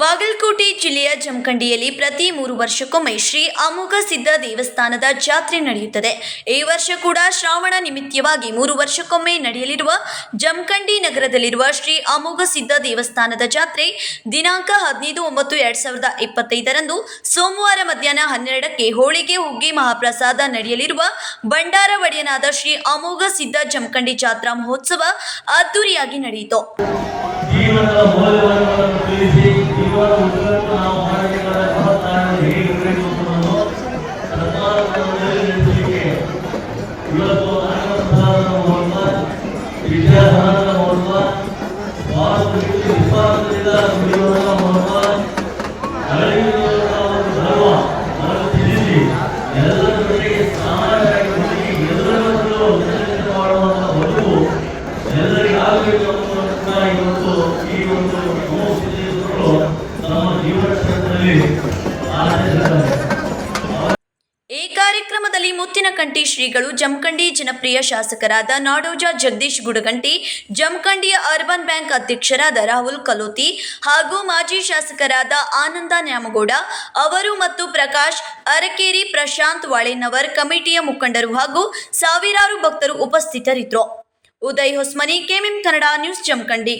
ಬಾಗಲಕೋಟೆ ಜಿಲ್ಲೆಯ ಜಮಖಂಡಿಯಲ್ಲಿ ಪ್ರತಿ ಮೂರು ವರ್ಷಕ್ಕೊಮ್ಮೆ ಶ್ರೀ ಅಮೋಘ ಸಿದ್ಧ ದೇವಸ್ಥಾನದ ಜಾತ್ರೆ ನಡೆಯುತ್ತದೆ. ಈ ವರ್ಷ ಕೂಡ ಶ್ರಾವಣ ನಿಮಿತ್ತವಾಗಿ ಮೂರು ವರ್ಷಕ್ಕೊಮ್ಮೆ ನಡೆಯಲಿರುವ ಜಮಖಂಡಿ ನಗರದಲ್ಲಿರುವ ಶ್ರೀ ಅಮೋಘ ಸಿದ್ಧ ದೇವಸ್ಥಾನದ ಜಾತ್ರೆ ದಿನಾಂಕ ಹದಿನೈದು ಒಂಬತ್ತು ಎರಡ್ ಸಾವಿರದ ಇಪ್ಪತ್ತೈದರಂದು ಸೋಮವಾರ ಮಧ್ಯಾಹ್ನ ಹನ್ನೆರಡಕ್ಕೆ ಹೋಳಿಗೆ, ಹುಗ್ಗಿ, ಮಹಾಪ್ರಸಾದ ನಡೆಯಲಿರುವ ಭಂಡಾರ ಒಡೆಯನಾದ ಶ್ರೀ ಅಮೋಘ ಸಿದ್ಧ ಜಮಖಂಡಿ ಜಾತ್ರಾ ಮಹೋತ್ಸವ ಅದ್ದೂರಿಯಾಗಿ ನಡೆಯಿತು. ಜೀವನದ ಮೌಲ್ಯವನ್ನು ತಿಳಿಸಿ ಜೀವನ ನಾವು ಮಾಡಬೇಕಾದ ಮಹತ್ಕಾರ್ಯವನ್ನು ಹೇಗೆ ಸರ್ಕಾರದಲ್ಲಿ ತಿಳಿಸಲಿಕ್ಕೆ ಇವತ್ತು ಅನ್ನಪ್ರಸಾದದ ಮೂಲಕ ವಿದ್ಯಾದಾನದ ಮೂಲಕ ಸ್ವಾರ್ಥ ವಿಶ್ವಾಸದಿಂದ ದುಡಿಯುವುದರ ಮೂಲಕ ಒಂದು ಧರ್ಮ ಅದನ್ನು ತಿಳಿಸಿ ಎಲ್ಲರ ಈ ಕಾರ್ಯಕ್ರಮದಲ್ಲಿ ಮುತ್ತಿನಕಂಟಿ ಶ್ರೀಗಳು ಜಮಖಂಡಿ ಜನಪ್ರಿಯ ಶಾಸಕರಾದ ನಾಡೋಜ ಜಗದೀಶ್ ಗುಡಗಂಟಿ, ಜಮಖಂಡಿಯ ಅರ್ಬನ್ ಬ್ಯಾಂಕ್ ಅಧ್ಯಕ್ಷರಾದ ರಾಹುಲ್ ಕಲೋತಿ ಹಾಗೂ ಮಾಜಿ ಶಾಸಕರಾದ ಆನಂದ ನ್ಯಾಮಗೌಡ ಅವರು ಮತ್ತು ಪ್ರಕಾಶ್ ಅರಕೇರಿ ಪ್ರಶಾಂತ್ ವಾಳೆನವರ್ ಕಮಿಟಿಯ ಮುಖಂಡರು ಹಾಗೂ ಸಾವಿರಾರು ಭಕ್ತರು ಉಪಸ್ಥಿತರಿದ್ದರು. Uday Hosmani, KMM Kannada news Jamkhandi.